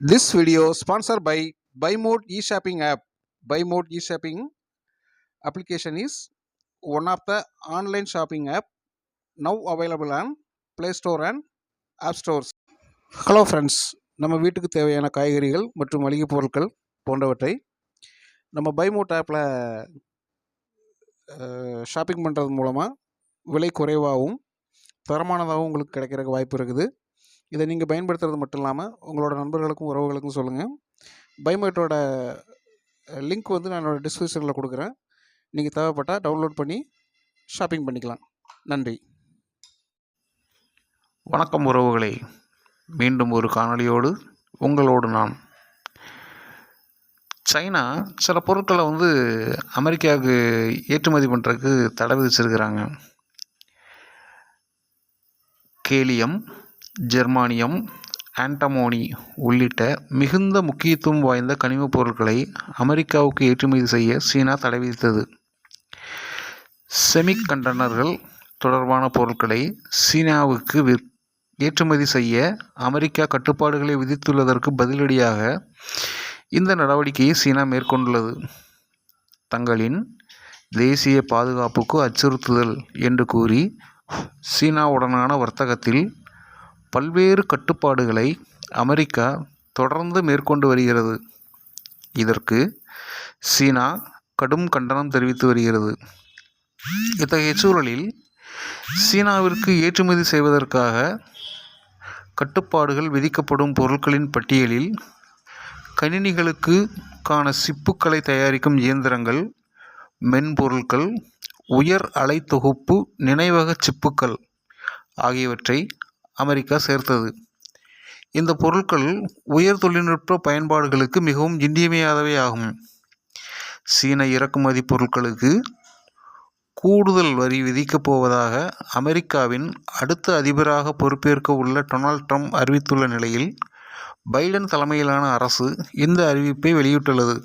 This video sponsor by by mode e shopping app by mode e shopping application is one of the online shopping app now available on Play Store and App Stores hello friends நம்ம வீட்டுக்கு தேவையான காய்கறிகள் மற்றும் மளிகை பொருட்கள் போன்றவற்றை நம்ம பைமோட் ஆப்பில் ஷாப்பிங் பண்ணுறது மூலமாக விலை குறைவாகவும் தரமானதாகவும் உங்களுக்கு கிடைக்கிறக்கு வாய்ப்பு இருக்குது இதை நீங்கள் பயன்படுத்துறது மட்டும் இல்லாமல் உங்களோட நண்பர்களுக்கும் உறவுகளுக்கும் சொல்லுங்கள் பைமோட்டோட லிங்க் வந்து நான் என்னோடய டிஸ்கிரிப்ஷனில் கொடுக்குறேன். நீங்கள் தேவைப்பட்டால் டவுன்லோட் பண்ணி ஷாப்பிங் பண்ணிக்கலாம். நன்றி. வணக்கம் உறவுகளே. மீண்டும் ஒரு காணொளியோடு உங்களோடு நான். சைனா சில பொருட்களை வந்து அமெரிக்காவுக்கு ஏற்றுமதி பண்ணுறதுக்கு தடை விதிச்சிருக்கிறாங்க. கேலியம் ஜெர்மானியம் ஆண்டமோனி உள்ளிட்ட மிகுந்த முக்கியத்துவம் வாய்ந்த கனிமப் பொருட்களை அமெரிக்காவுக்கு ஏற்றுமதி செய்ய சீனா தடை விதித்தது. செமிகண்டனர்கள் தொடர்பான பொருட்களை சீனாவுக்கு விற் ஏற்றுமதி செய்ய அமெரிக்கா கட்டுப்பாடுகளை விதித்துள்ளதற்கு பதிலடியாக இந்த நடவடிக்கையை சீனா மேற்கொண்டுள்ளது. தங்களின் தேசிய பாதுகாப்புக்கு அச்சுறுத்துதல் என்று கூறி சீனாவுடனான வர்த்தகத்தில் பல்வேறு கட்டுப்பாடுகளை அமெரிக்கா தொடர்ந்து மேற்கொண்டு வருகிறது. இதற்கு சீனா கடும் கண்டனம் தெரிவித்து வருகிறது. இத்தகைய சூழலில் சீனாவிற்கு ஏற்றுமதி செய்வதற்காக கட்டுப்பாடுகள் விதிக்கப்படும் பொருட்களின் பட்டியலில் கணினிகளுக்குக்கான சிப்புக்களை தயாரிக்கும் இயந்திரங்கள் மென்பொருட்கள் உயர் அலை தொகுப்பு நினைவக சிப்புக்கள் ஆகியவற்றை அமெரிக்கா சேர்த்தது. இந்த பொருட்கள் உயர் தொழில்நுட்ப பயன்பாடுகளுக்கு மிகவும் இன்றியமையாதவை ஆகும். சீன இறக்குமதி பொருட்களுக்கு கூடுதல் வரி விதிக்கப் போவதாக அமெரிக்காவின் அடுத்த அதிபராக பொறுப்பேற்க உள்ள டொனால்ட் ட்ரம்ப் அறிவித்துள்ள நிலையில் பைடன் தலைமையிலான அரசு இந்த அறிவிப்பை வெளியிட்டுள்ளது.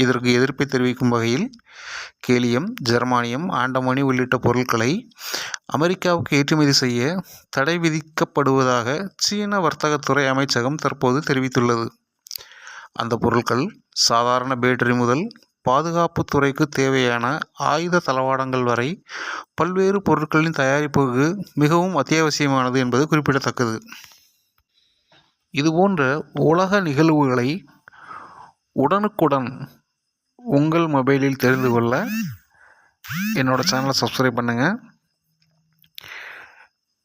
இதற்கு எதிர்ப்பை தெரிவிக்கும் வகையில் கேலியம் ஜெர்மானியம் ஆண்டமணி உள்ளிட்ட பொருட்களை அமெரிக்காவுக்கு ஏற்றுமதி செய்ய தடை விதிக்கப்படுவதாக சீன வர்த்தகத்துறை அமைச்சகம் தற்போது தெரிவித்துள்ளது. அந்த பொருட்கள் சாதாரண பேட்டரி முதல் பாதுகாப்பு துறைக்கு தேவையான ஆயுத தளவாடங்கள் வரை பல்வேறு பொருட்களின் தயாரிப்புக்கு மிகவும் அத்தியாவசியமானது என்பது குறிப்பிடத்தக்கது. இதுபோன்ற உலக நிகழ்வுகளை உடனுக்குடன் உங்கள் மொபைலில் தெரிந்து கொள்ள என்னோடய சேனலை சப்ஸ்கிரைப் பண்ணுங்கள்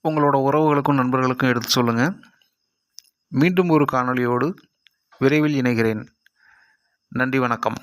உங்களோட உறவுகளுக்கும் நண்பர்களுக்கும் எடுத்து சொல்லுங்கள் மீண்டும் ஒரு காணொளியோடு விரைவில் இணைகிறேன். நன்றி வணக்கம்.